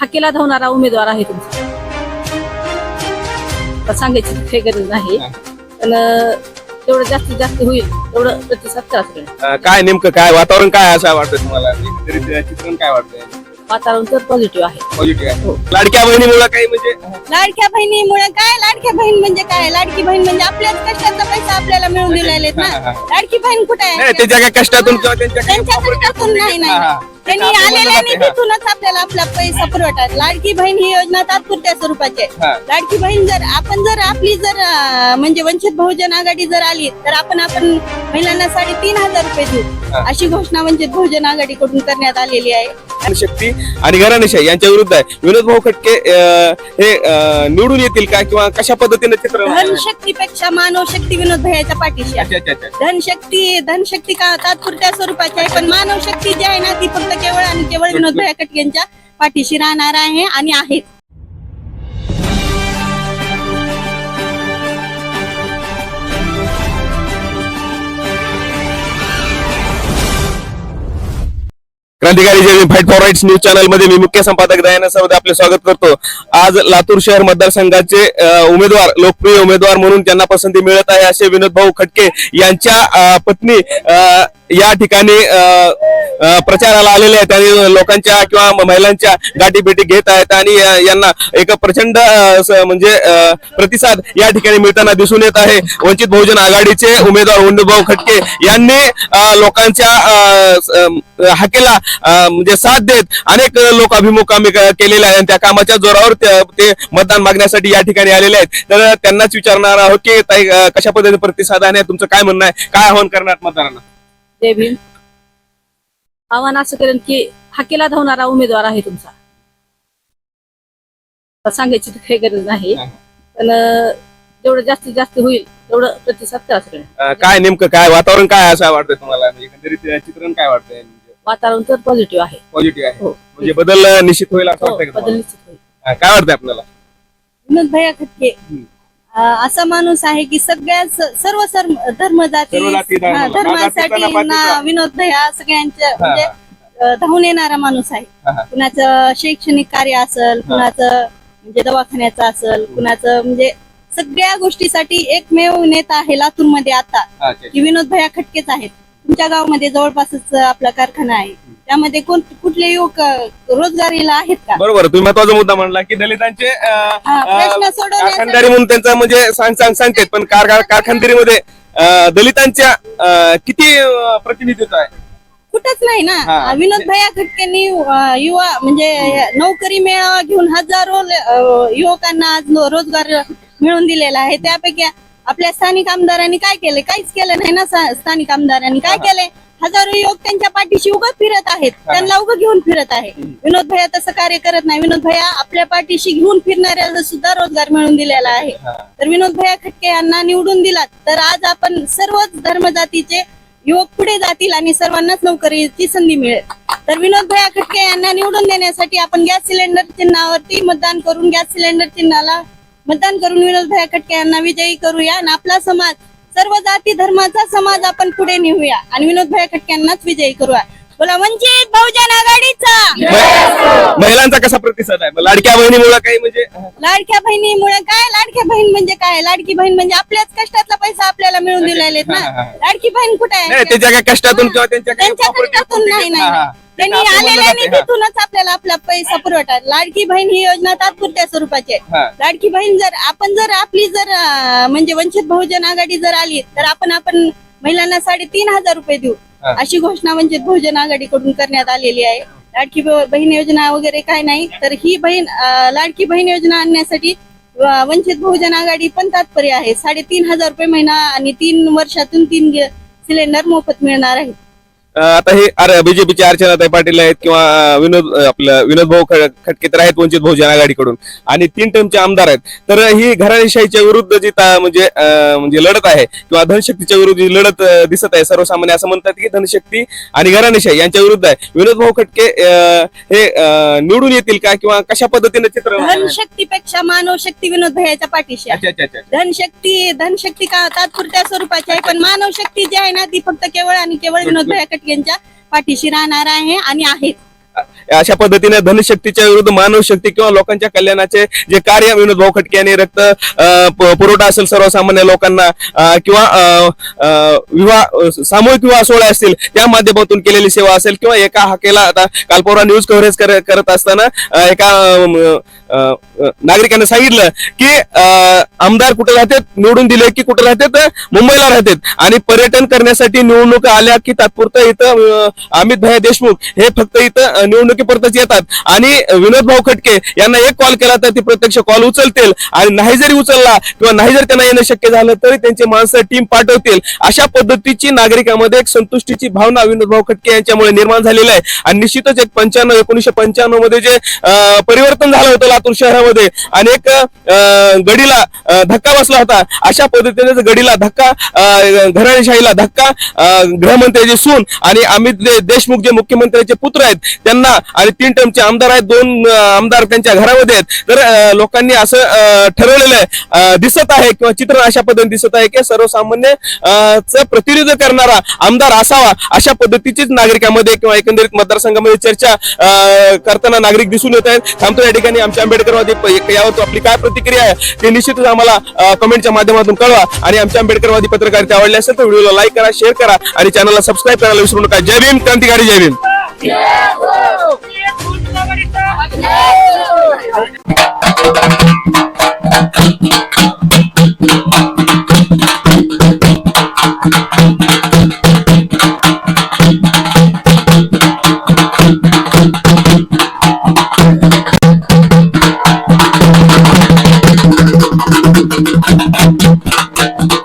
हाकेला धावणारा उमेदवार आहे तुमचा. सांगायची काही गरज नाही हा. पण अं, जेवढं जास्तीत जास्त होईल तेवढं प्रतिसाद. अं, काय नेमकं काय वातावरण काय असं वाटतं तुम्हाला? चित्रण काय वाटतंय? वातावरण तर पॉझिटिव्ह आहे. पॉझिटिव्ह आहे. लाडक्या बहिणीमुळे काही म्हणजे? लाडक्या बहिणीमुळे काय? लाडक्या बहीण म्हणजे काय? लाडकी बहीण म्हणजे आपल्याच कष्टाचा पैसा आपल्याला मिळून दिलेले ना. हा, हा. लाडकी बहीण कुठे आहे? त्याच्या काय कष्टातून किंवा त्यांच्या कष्टातून नाही. हा, हा. नाही त्यांनी आपल्याला आलेल्या जाते. निधीतूनच आपल्याला आपला पैसा पुरवतात. लाडकी बहीण ही योजना तात्पुरत्या स्वरूपाची आहे. लाडकी बहीण जर आपण जर आपली जर अं, म्हणजे वंचित बहुजन आघाडी जर आली तर आपण आपण महिलांना साडेतीन हजार रुपये देऊ. अशी घोषणा वंचित बहुजन आघाडीकडून करण्यात आलेली आहे. शक्ती आणि घराणेशाही यांच्या विरुद्ध आहे. विनोद भाऊ खटके अं, हे अं, निवडून येतील का किंवा कशा पद्धतीने चित्र धनशक्तीपेक्षा मानव शक्ती विनोद भैयाच्या पाठीशी आहे. अच्छा अच्छा अच्छा. धनशक्ती धनशक्ती का तात्पुरत्या स्वरूपाची आहे पण मानव शक्ती जी आहे ना ती फक्त केवळ आणि केवळ विनोद भैया कटकेंच्या पाठीशी राहणार आहे आणि आहेत. क्रांतिकारी जय फाईट फॉर राईट्स न्यूज चॅनलमध्ये मी मुख्य संपादक दयाना सावंत आपले स्वागत करतो. आज लातूर शहर मतदारसंघाचे उमेदवार लोकप्रिय उमेदवार म्हणून त्यांना पसंती मिळत आहे असे विनोद भाऊ खटके यांच्या पत्नी अ, या ठिकाणी प्रचाराला आलेले आहेत आणि लोकांच्या किंवा महिलांच्या गाठीभेटी घेत आहेत आणि यांना एक प्रचंड म्हणजे प्रतिसाद या ठिकाणी मिळताना दिसून येत आहे. वंचित बहुजन आघाडीचे उमेदवार उंडभाऊ खटके यांनी लोकांच्या हाकेला म्हणजे साथ देत अनेक लोक अभिमुख कामे केलेले आहेत आणि त्या कामाच्या जोरावर ते- मतदान मागण्यासाठी या ठिकाणी आलेले आहेत. तर त्यांनाच विचारणार आहोत की ताई कशा पद्धतीने प्रतिसाद आहे तुमचं काय म्हणणं आहे? काय आवाहन करणार मतदारांना? जय भीम आव्हान असं करेन की हाकेला धावणारा उमेदवार आहे तुमचा. सांगायची तर काही गरज नाही. पण जेवढं जास्तीत जास्त होईल तेवढं प्रतिसाद पाहिजे. अ, काय नेमकं काय वातावरण काय असं वाटतंय तुम्हाला? म्हणजे एकंदरीत चित्रण काय वाटतंय? वातावरण तर पॉझिटिव्ह आहे. पॉझिटिव्ह आहे. हो. म्हणजे बदल अ, निश्चित होईल असं हो, वाटतंय का बदल तुम्हाला? निश्चित होईल. अ, काय वाटतंय आपल्याला? विनोद भैया खटके हम्म. असा माणूस आहे की सगळ्या सर्व सर्व धर्म जाती सर्व जाती, धर्म, हा, धर्मासाठी. ना विनोद भैया सगळ्यांच्या म्हणजे अं, धावून येणारा माणूस आहे. हा. कुणाचं शैक्षणिक कार्य असेल कुणाचं म्हणजे दवाखान्याचं असेल कुणाचं म्हणजे सगळ्या गोष्टीसाठी एकमेव नेता आहे लातूरमध्ये आता. अच्छा, अच्छा. की विनोद भैया खटकेच आहेत. तुमच्या गावामध्ये जवळपासच आपला कारखाना आहे. त्यामध्ये कोण कुठले युवक रोजगारीला आहेत का? बरोबर तुम्ही महत्त्वाचा मुद्दा म्हणला की दलितांचे अ, हा, प्रश्न अ, सोडवण्यासाठी- कारखानदारी म्हणून त्यांचं म्हणजे सांग सांग सांगतात पण कारखान- कारखानदारीमध्ये अ, दलितांच्या अ, किती अ, प्रतिनिधित्व आहे? कुठंच नाही हा. ना विनोद भैया खटकेंनी अं, युवा म्हणजे नोकरी मेळावा घेऊन हजारो ल- अं, युवकांना आज नो- रोजगार मिळवून दिलेला आहे. त्यापैकी आपल्या स्थानिक आमदारांनी काय केले? काहीच केलं नाही ना सा- स्थानिक आमदारांनी. काय केले? हजारो युवक त्यांच्या पाठीशी उभं फिरत आहेत. त्यांना उभं घेऊन फिरत आहे. विनोद भैया तसं कार्य करत नाही. विनोद भैया आपल्या पाठीशी घेऊन फिरणाऱ्याला सुद्धा रोजगार मिळवून दिलेला आहे. तर विनोद भैया खटके यांना निवडून दिलात. तर आज आपण सर्वच धर्मजातीचे युवक पुढे जातील आणि सर्वांनाच नोकरीची संधी मिळेल. तर विनोद भैया खटके यांना निवडून देण्यासाठी आपण गॅस सिलेंडर चिन्हावरती मतदान करून गॅस सिलेंडर चिन्हाला मतदान करून विनोद भैया खटके यांना विजयी करूया. आणि आपला समाज सर्व जाती धर्माचा समाज आपण पुढे नेऊया. आणि विनोद भाया खटक्यांनाच विजयी करूया. बोला वंचित बहुजन आघाडीचा. महिलांचा कसा प्रतिसाद आहे? लाडक्या बहिणीमुळे काही म्हणजे? लाडक्या बहिणीमुळे काय? लाडक्या बहीण म्हणजे काय? लाडकी बहीण म्हणजे आपल्याच कष्टातला पैसा आपल्याला मिळून दिलेले ना. लाडकी बहीण कुठे आहे? त्याच्या काही कष्टातून किंवा त्यांच्या कष्टातून नाही. नाही. त्यांनी आलेल्या. निधीतूनच आपल्याला आपला पैसा पुरवतात लाडकी बहीण ही योजना तात्पुरत्या स्वरूपाची आहे. लाडकी बहीण जर आपण जर आपली जर म्हणजे वंचित बहुजन आघाडी जर आली तर आपण आपण महिलांना साडेतीन हजार रुपये देऊ. अशी घोषणा वंचित बहुजन आघाडीकडून करण्यात आलेली आहे. लाडकी बहीण योजना वगैरे काय नाही तर ही बहीण लाडकी बहीण योजना आणण्यासाठी वंचित बहुजन आघाडी पण तात्पर्य आहे. साडेतीन हजार रुपये महिना आणि तीन वर्षातून तीन सिलेंडर मोफत मिळणार आहे. आता हे बीजेपीचे अर्चनाताई पाटील आहेत किंवा विनोद आपलं विनोद भाऊ खटके तर आहेत वंचित बहुजन आघाडीकडून आणि तीन टर्मचे आमदार आहेत. तर ही घराणेशाहीच्या विरुद्ध जी म्हणजे म्हणजे लढत आहे किंवा धनशक्तीच्या विरुद्ध जी लढत दिसत आहे सर्वसामान्य असं म्हणतात की धनशक्ती आणि घराणेशाही यांच्या विरुद्ध आहे. विनोद भाऊ खटके हे निवडून येतील का किंवा कशा पद्धतीने चित्र धनशक्तीपेक्षा मानव शक्ती विनोद भैयाच्या पाठीशी धनशक्ती धनशक्ती का तात्पुरत्या स्वरूपाची आहे पण मानव शक्ती जी आहे ना ती फक्त केवळ आणि केवळ विनोद भैया यांच्या पाठीशी राहणार आहे आणि आहेत. अशा पद्धतीने धनशक्तीच्या विरुद्ध मानव शक्ती किंवा लोकांच्या कल्याणाचे जे कार्य विनोद भाऊ खटके यांनी रक्त पुरवठा असेल सर्वसामान्य लोकांना किंवा विवाह सामूहिक विवाह सोहळे असतील त्या माध्यमातून केलेली सेवा असेल किंवा एका हाकेला आता काल न्यूज कव्हरेज करत असताना एका नागरिकांनी सांगितलं की आमदार कुठे राहतात? निवडून दिले की कुठे राहतात? मुंबईला राहतात. आणि पर्यटन करण्यासाठी निवडणूक आल्या की तात्पुरतं इथं अमित भाई देशमुख हे फक्त इथं अ, निवडणुकीपुरतच येतात. आणि विनोद भाऊ खटके यांना एक कॉल केला तर ते प्रत्यक्ष कॉल उचलतील. आणि नाही जरी उचलला किंवा नाही जर त्यांना येणं शक्य झालं तरी त्यांची माणसं टीम पाठवतील. अशा पद्धतीची नागरिकांमध्ये एक संतुष्टीची भावना विनोद भाऊ खटके यांच्यामुळे निर्माण झालेली आहे. आणि निश्चितच एक पंच्याण्णव एकोणीशे पंच्याण्णवमध्ये जे परिवर्तन झालं होतं लातूर शहरामध्ये आणि गडीला धक्का बसला होता. अशा पद्धतीने गडीला धक्का घराणेशाहीला धक्का गृहमंत्र्याचे सून आणि अमित देशमुख जे मुख्यमंत्र्याचे पुत्र आहेत त्यांना आणि तीन टर्मचे आमदार आहेत दोन आमदार त्यांच्या घरामध्ये आहेत. तर लोकांनी असं ठरवलेलं आहे दिसत आहे किंवा चित्र अशा पद्धतीने दिसत आहे की सर्वसामान्य प्रतिनिधित्व करणारा आमदार असावा अशा पद्धतीचीच नागरिकांमध्ये किंवा एकंदरीत मतदारसंघामध्ये चर्चा करताना नागरिक दिसून येत आहेत. थांबतो या ठिकाणी आमच्या आंबेडकरवादी यावर आपली काय प्रतिक्रिया आहे ते निश्चितच आम्हाला कमेंटच्या माध्यमातून कळवा. आणि आमच्या आंबेडकरवादी पत्रकारिता आवडली असेल तर व्हिडिओला लाईक करा शेअर करा आणि चॅनलला सबस्क्राईब करायला विसरू नका. जय भीम क्रांतिकारी जय भीम. हो! Thank you.